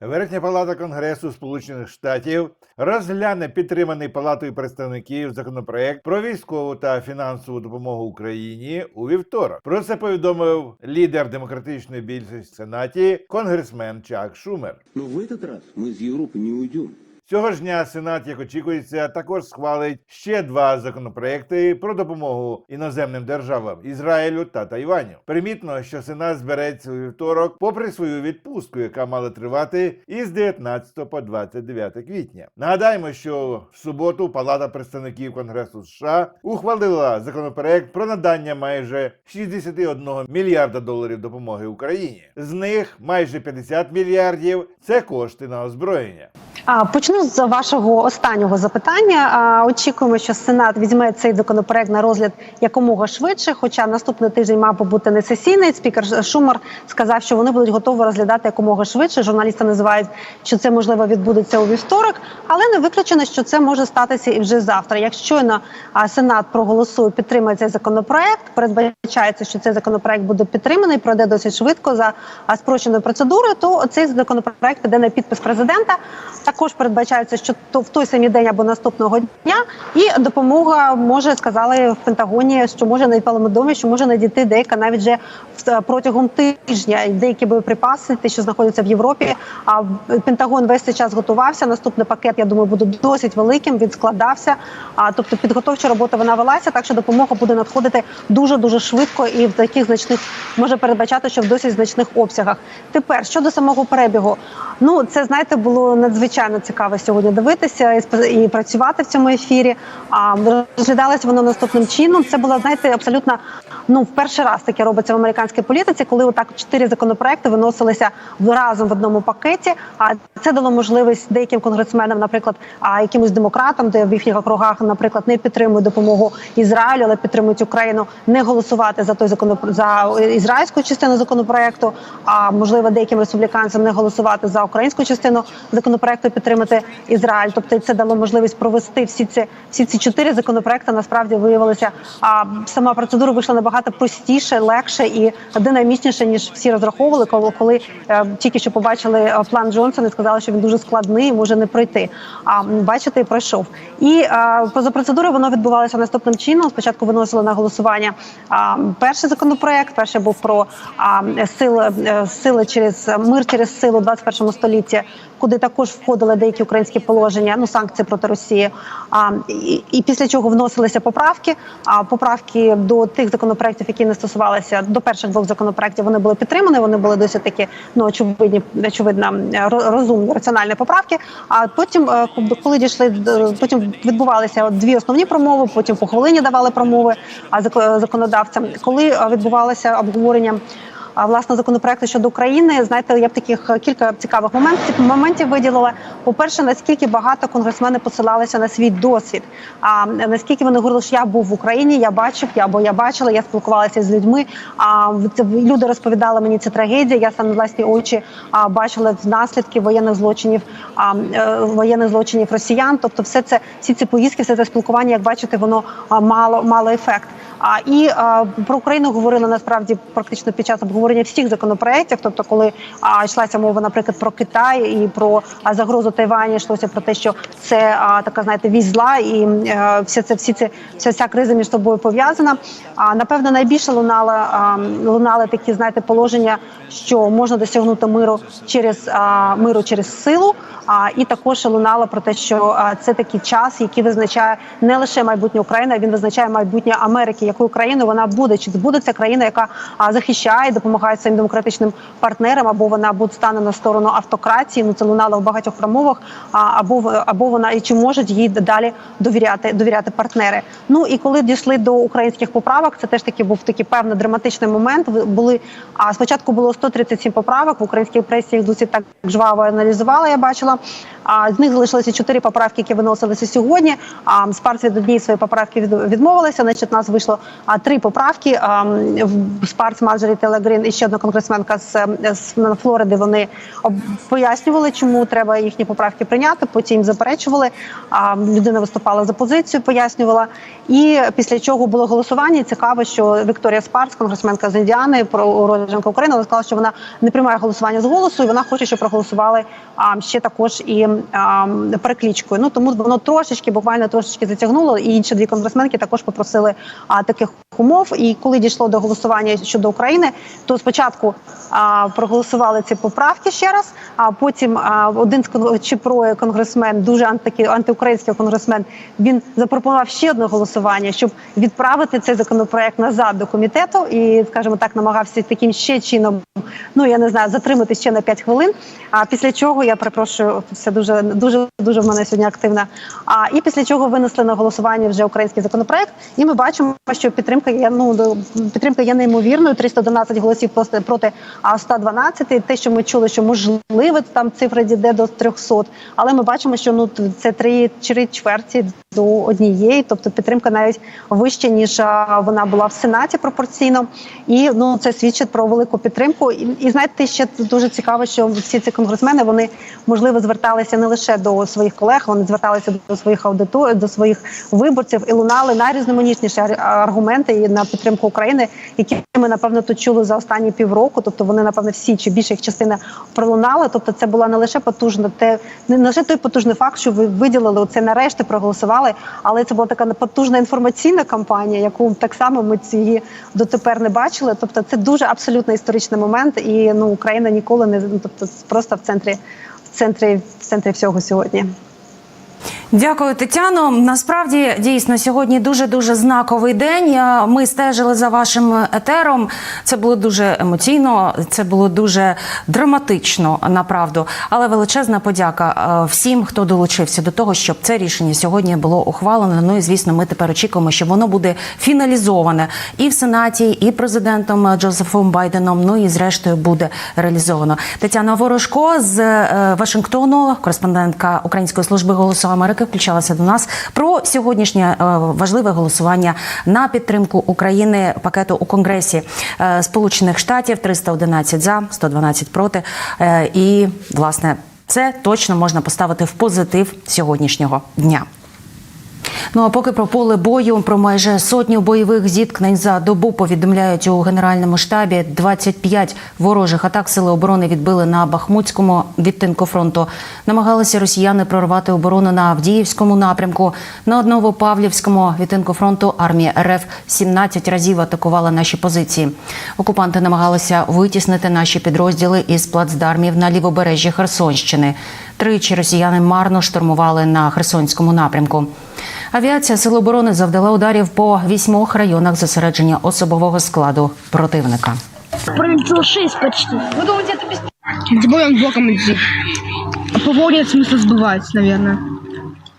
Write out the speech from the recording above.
Верхня палата Конгресу Сполучених Штатів розгляне підтриманий палатою представників законопроект про військову та фінансову допомогу Україні у вівторок. Про це повідомив лідер демократичної більшості в сенаті конгресмен Чак Шумер. Но в этот раз мы из Европы не уйдем. Цього ж дня Сенат, як очікується, також схвалить ще два законопроекти про допомогу іноземним державам Ізраїлю та Тайваню. Примітно, що Сенат збереться у вівторок, попри свою відпустку, яка мала тривати із 19 по 29 квітня. Нагадаємо, що в суботу Палата представників Конгресу США ухвалила законопроект про надання майже 61 мільярда доларів допомоги Україні. З них майже 50 мільярдів це кошти на озброєння. Почну з вашого останнього запитання. Очікуємо, що Сенат візьме цей законопроект на розгляд якомога швидше. Хоча наступний тиждень мав би бути не сесійний. Спікер Шумер сказав, що вони будуть готові розглядати якомога швидше. Журналісти називають, що це можливо відбудеться у вівторок, але не виключено, що це може статися і вже завтра. Якщо щойно Сенат проголосує, підтримає цей законопроект. Передбачається, що цей законопроект буде підтриманий, пройде досить швидко за спрощеною процедурою. То цей законопроект піде на підпис президента. Також передбачається, що то в той самий день або наступного дня, і допомога може сказали в Пентагоні, що може на домі, що може надійти деяка навіть вже в- протягом тижня. Деякі боєприпаси, ті, що знаходяться в Європі. А Пентагон весь цей час готувався. Наступний пакет, я думаю, буде досить великим. Він складався. А тобто підготовча робота вона велася, так що допомога буде надходити дуже дуже швидко і в таких значних може передбачати, що в досить значних обсягах. Тепер щодо самого перебігу, ну це знаєте, було надзвичайно цікаво сьогодні дивитися і і працювати в цьому ефірі. А розглядалось воно наступним чином. Це було знаєте абсолютно ну в перший раз таке робиться в американській політиці, коли отак чотири законопроекти виносилися разом в одному пакеті. А це дало можливість деяким конгресменам, наприклад, а якимось демократам, де в їхніх округах, наприклад, не підтримують допомогу Ізраїлю, але підтримують Україну, не голосувати за той законопро... за ізраїльську частину законопроекту. А можливо, деяким республіканцям не голосувати за українську частину законопроекту, підтримати Ізраїль. Тобто, це дало можливість провести всі ці всі ці чотири законопроекти. Насправді виявилося, а сама процедура вийшла набагато простіше, легше і динамічніше ніж всі розраховували. Коли коли е, тільки що побачили е, план Джонсона, і сказали, що він дуже складний, може не пройти. А м, бачите, пройшов. І е, поза процедурою воно відбувалося наступним чином. Спочатку виносили на голосування перший законопроект. Перший був про сили, сили через мир через силу у 21 столітті, куди також входили деякі українські положення, ну санкції проти Росії. А і, і після чого вносилися поправки. А поправки до тих законопроектів, які не стосувалися до перших двох законопроектів, вони були підтримані. Вони були досить такі ну очевидні, очевидно ро- розумні, раціональні поправки. А потім, е, коли дійшли потім відбувалися дві основні промови, потім по давали промови а законодавцям. Коли е, відбувалося обговорення. А власне законопроекту щодо України, знаєте, я б таких е, кілька цікавих моментів моментів виділила. По перше, наскільки багато конгресмени посилалися на свій досвід. А наскільки вони говорили, що я був в Україні, я бачив, я або я бачила, я спілкувалася з людьми. А це люди розповідали мені ці трагедії. Я сам на власні очі а, бачила наслідки воєнних злочинів, а, е, воєнних злочинів росіян. Тобто, все це всі ці поїздки, все це спілкування, як бачите, воно мало мало ефект. А і а, про Україну говорили насправді практично під час обговорення всіх законопроєктів. Тобто, коли а, йшлася мова, наприклад, про Китай і про а, загрозу Тайвані, йшлося про те, що це а, така, знаєте, вісь зла, і е, все це всі це вся ця криза між собою пов'язана. А напевно, найбільше лунало а, лунали такі, знаєте, положення, що можна досягнути миру через а, миру через силу. А і також лунало про те, що а, це такий час, який визначає не лише майбутнє України, а він визначає майбутнє Америки, якою країною вона буде. Чи буде це країна, яка захищає, допомагає своїм демократичним партнерам, або вона буде стане на сторону автократії. Ну це лунало в багатьох промовах. Або або вона і чи можуть їй далі довіряти довіряти партнери. Ну і коли дійшли до українських поправок, це теж таки був такий певний драматичний момент. Були а спочатку було 137 поправок в українській пресі. Їх досить так жваво аналізувала. Я бачила. А з них залишилося чотири поправки, які виносилися сьогодні. А Спарц від однієї своєї поправки від- відмовилася. Значить, нас вийшло а, три поправки. А, в Спарц, Марджорі Телегрін і ще одна конгресменка з, з Флориди. Вони пояснювали, чому треба їхні поправки прийняти. Потім заперечували. Людина виступала за позицію, пояснювала. І після чого було голосування. Цікаво, що Вікторія Спарц, конгресменка з Індіани, про уродженка України, вона сказала, що вона не приймає голосування з голосу, і вона хоче, щоб проголосували а, ще також і а, переклічкою. Ну тому воно трошечки, буквально трошечки затягнуло. І інші дві конгресменки також попросили таких умов. І коли дійшло до голосування щодо України, то спочатку а, проголосували ці поправки ще раз. А потім а, один з кон- Чіпро конгресмен, дуже антики, антиукраїнський конгресмен, він запропонував ще одне голосування, щоб відправити цей законопроект назад до комітету, і скажімо так, намагався таким ще чином, ну я не знаю, затримати ще на 5 хвилин. А після чого я перепрошую, все дуже дуже дуже в мене сьогодні активна. А і після чого винесли на голосування вже український законопроект, і ми бачимо, що підтримка є ну підтримка є неймовірною. 311 голосів проти проти а, 112. Те, що ми чули, що можливо там цифра дійде до 300, але ми бачимо, що ну це три чверті до однієї, тобто підтримка навіть вища ніж вона була в сенаті пропорційно, і ну це свідчить про велику підтримку. І, і знаєте, ще дуже цікаво, що всі ці конгресмени вони можливо зверталися не лише до своїх колег, вони зверталися до своїх аудиторій, до своїх виборців і лунали найрізноманітніші аргументи на підтримку України, які ми напевно тут чули за останні півроку. Тобто вони напевно всі чи більша їх частина пролунали. Тобто, це була не лише потужна, те не лише той потужний факт, що ви виділили оце нарешті, проголосували, але це була така потужна інформаційна кампанія, яку так само ми ці дотепер не бачили. Тобто, це дуже абсолютно історичний момент, і ну Україна ніколи не ну, тобто просто в центрі, в центрі, в центрі всього сьогодні. Дякую, Тетяно. Насправді дійсно сьогодні дуже дуже знаковий день. Ми стежили за вашим етером. Це було дуже емоційно, це було дуже драматично, направду. Але величезна подяка е, всім, хто долучився до того, щоб це рішення сьогодні було ухвалено. Ну і звісно, ми тепер очікуємо, що воно буде фіналізоване і в Сенаті, і президентом Джозефом Байденом. Ну і зрештою буде реалізовано. Тетяна Ворожко з е, Вашингтону, кореспондентка Української служби голосу Америки, включалася до нас про сьогоднішнє е, важливе голосування на підтримку України пакету у Конгресі е, Сполучених Штатів 311 за, 112 проти. Е, І власне це точно можна поставити в позитив сьогоднішнього дня. Ну а поки про поле бою, про майже сотню бойових зіткнень за добу повідомляють у генеральному штабі. 25 ворожих атак сили оборони відбили на Бахмутському відтинку фронту. Намагалися росіяни прорвати оборону на Авдіївському напрямку. На Новопавлівському відтинку фронту армія РФ 17 разів атакувала наші позиції. Окупанти намагалися витіснити наші підрозділи із плацдармів на лівобережжі Херсонщини. Тричі росіяни марно штурмували на Херсонському напрямку. Авіація Сил оборони завдала ударів по вісьмох районах зосередження особового складу противника. Пролетел 6 почти. Вы думаете, это без... Тем более он блоком идти. А по воле смысл сбывать, наверное.